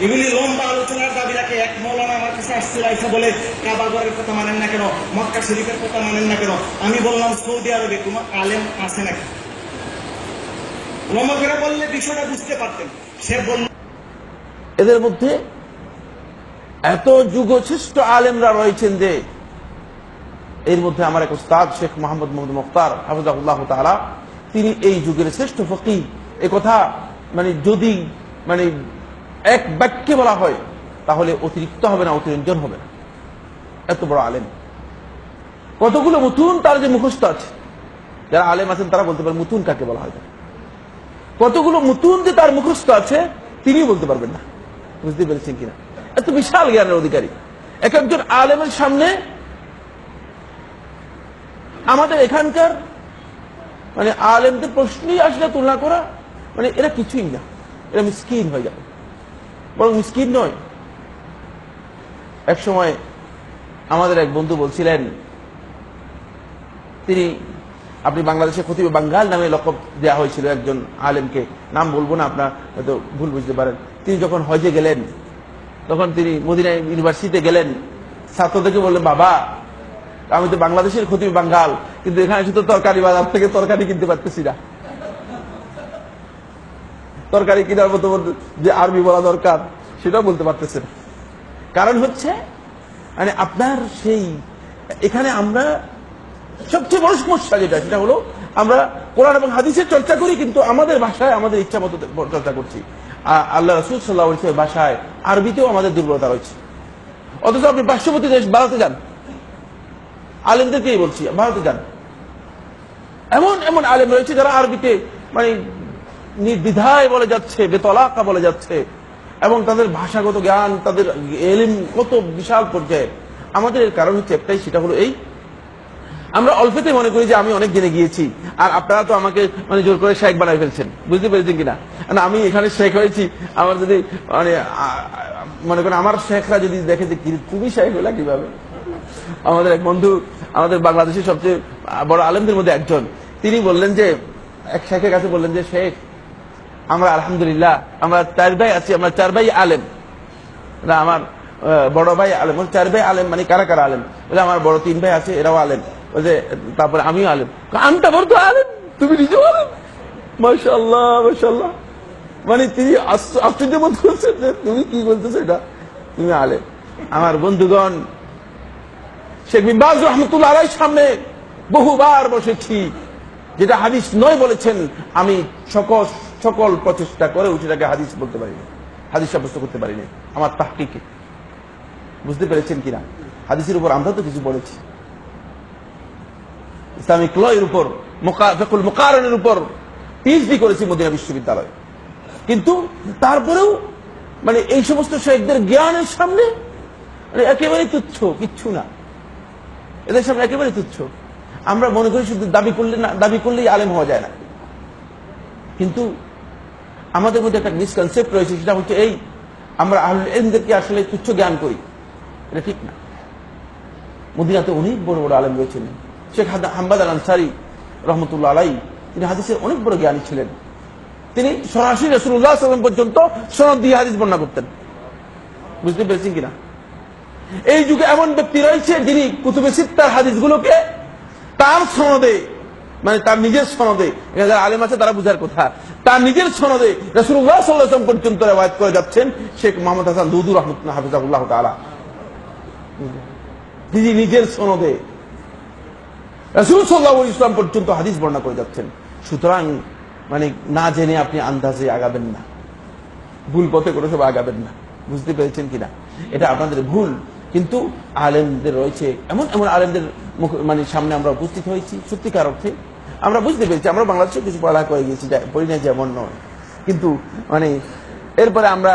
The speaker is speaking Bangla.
এগুলি লম্বা আলোচনার দাবি রাখে। এক মৌলানা আমার কাছে আসছিল আইসা বলে কাবাগরের কথা মানেন না কেন? মক্কা শরীফের কথা মানেন না কেন? আমি বললাম, সৌদি আরবে তোমার আলেম আছে নাকি? লম্বা বললে বিষয়টা বুঝতে পারতেন। সে বলল, এদের মধ্যে এত যুগশ্রেষ্ঠ আলেমরা রয়েছেন যে এর মধ্যে আমার এক উস্তাদ, শেখ মোহাম্মদ মোহাম্মদ মুখতার হাফিজাহুল্লাহ তাআলা, তিনি এই যুগের শ্রেষ্ঠ ফকি এ কথা মানে যদি মানে এক বাক্যে বলা হয়, তাহলে অতিরিক্ত হবে না, অতিরঞ্জন হবে না। এত বড় আলেম। কতগুলো মুতুন তার যে মুখস্থ আছে। যারা আলেম আছেন, তারা বলতে পারেন মুতুন কাকে বলা হয়। কতগুলো মুতুন যে তার মুখস্থ আছে তিনি বলতে পারবেন না। বুঝতে পেরেছেন কিনা? এত বিশাল জ্ঞানের অধিকারী। এক একজন আলেমের সামনে আমাদের এখানকার মানে আলেমদের প্রশ্নই আসলে তুলনা করা মানে এরা কিছুই না। এরা মিসকিন হয়ে যাবে। বরং মিসকিন নয়। এক সময় আমাদের এক বন্ধু বলছিলেন, তিনি, আপনি বাংলাদেশে খতিবে বাঙ্গাল নামে লকব দেওয়া হয়েছিল একজন আলেমকে। নাম বলব না, আপনার হয়তো ভুল বুঝতে পারেন। তিনি যখন হজে গেলেন, তখন তিনি মদিনা ইউনিভার্সিটিতে গেলেন। ছাত্রদেরকে বললেন, বাবা, আমি তো বাংলাদেশের খতিবে বাঙ্গাল, কিন্তু এখানে শুধু তরকারি বাজার থেকে তরকারি কিনতে পারতেছি না। তরকারি কেনার মতো যে আরবি বলা দরকার, সেটাও বলতে পারতেছে কারণ হচ্ছে মানে আপনার সেই, এখানে আমরা সবচেয়ে বড় সমস্যা যেটা, সেটা হলো আমরা কোরআন এবং হাদিসের চর্চা করি, কিন্তু আমাদের ভাষায় আমাদের ইচ্ছা মতো চর্চা করছি। আল্লাহ রসুল সাল্লাহ ভাষায় আরবিতেও আমাদের দুর্বলতা রয়েছে। অথচ আপনি পার্শ্ববর্তী দেশ ভারতে যান। আলেমদেরকেই বলছি, ভারতে যান। এমন এমন আলেম রয়েছে যারা আরবিতে মানে নির্দ্বিধায় বলে যাচ্ছে, বেতলাকা বলে যাচ্ছে, এবং তাদের ভাষাগত জ্ঞান, তাদের এলিম কত বিশাল পর্যায়ে। আমাদের এর কারণ হচ্ছে একটাই, সেটা হলো এই। আমরা অল্পতে মনে করি যে আমি অনেক জেনে গিয়েছি, আর আপনারা তো আমাকে মানে জোর করে শেখ বানাই ফেলছেন, বুঝতে পেরেছেন কিনা? না, আমি এখানে শেখ হয়েছি, আমার যদি মানে মনে করেন আমার শেখরা যদি দেখে যে তুমি শেখ হলা কীভাবে? আমাদের এক বন্ধু, আমাদের বাংলাদেশের সবচেয়ে বড় আলেমদের মধ্যে একজন, তিনি বললেন যে, এক শেখের কাছে বললেন যে, শেখ আমরা আলহামদুলিল্লাহ, আমরা চার ভাই আছি, আমরা চার ভাই আলেম। না আমার বড় ভাই আলেম। চার ভাই আলেম মানে কারা কারা আলেম? বলে, আমার বড় তিন ভাই আছে, এরাও আলেম। বলছে, তারপরে আমিও আলেম। আমটা বড় তো আলেম, তুমি নিজেও আলেম। মাশাল্লাহ মাশাল্লাহ মানে আশ্চর্য বোধ যে তুমি কি বলতেছো এটা? তুমি আলেম। আমার বন্ধুগণ, শেখ বিবাজ রহমতুল্লাহ সামনে বহুবার বসেছি, যেটা হাদিস নয় বলেছেন, আমি সকল সকল প্রচেষ্টা করে সেটাকে হাদিস বলতে পারিনি। হাদিস সাব্যস্ত করতে পারিনি। আমার তাহকিকে। বুঝতে পেরেছেন কিনা? হাদিসের উপর আমরা তো কিছু বলেছি। ইসলামিক ল এর উপর মোকারণের উপর পিএইচডি করেছি মদিনা বিশ্ববিদ্যালয়। কিন্তু তারপরেও মানে এই সমস্ত শেখদের জ্ঞানের সামনে মানে একেবারে তুচ্ছ, কিচ্ছু না। এদের সামনে একেবারে তুচ্ছ। আমরা মনে করি শুধু দাবি করলে না, দাবি করলেই আলেম হওয়া যায় না। কিন্তু আমাদের মধ্যে একটা মিসকনসেপ্ট রয়েছে, সেটা হচ্ছে এই, আমরা আহলুল ইলমদেরকে আসলে তুচ্ছ জ্ঞান করি। এটা ঠিক না। মদিনাতে অনেক বড় বড় আলেম রয়েছেন। শেখ হাম্বাদ আল আনসারি রহমতুল্লাহ আলাই, তিনি হাদিসের অনেক বড় জ্ঞানী ছিলেন। তিনি সরাসরি রসুল্লাহ সাল্লাম পর্যন্ত সনদ দিয়ে হাদিস বর্ণনা করতেন। বুঝতে পেরেছেন কিনা? এই যুগে এমন ব্যক্তি রয়েছে যিনি কুতুবে সিত্তার হাদিসগুলোকে তার সনদে মানে তার নিজের সনদে যারা আলেম আছে তারা বুঝার কথা। তার নিজের সনদে রসুল্লাহ সাল্লাম পর্যন্ত রেওয়ায়ত করে যাচ্ছেন শেখ মোহাম্মদ হাসান দুদুর রহমতুল্লাহ হাফিজাহুল্লাহ তাআলা। তিনি নিজের সনদে রসুল সাল্লাহ ইসলাম পর্যন্ত হাদিস বর্ণনা করে যাচ্ছেন। সুতরাং মানে না জেনে আপনি আন্দাজে আগাবেন না। ভুল পথে কোনো সময় আগাবেন না। বুঝতে পেরেছেন কিনা? এটা আপনাদের ভুল। কিন্তু আলেমদের রয়েছে, এমন এমন আলেমদের মানে সামনে আমরা উপস্থিত হয়েছি। সত্যিকার অর্থে আমরা বুঝতে পেরেছি, আমরা বাংলাদেশে কিছু পড়া করে গেছি পড়ি না যেমন নয়। কিন্তু মানে এরপরে আমরা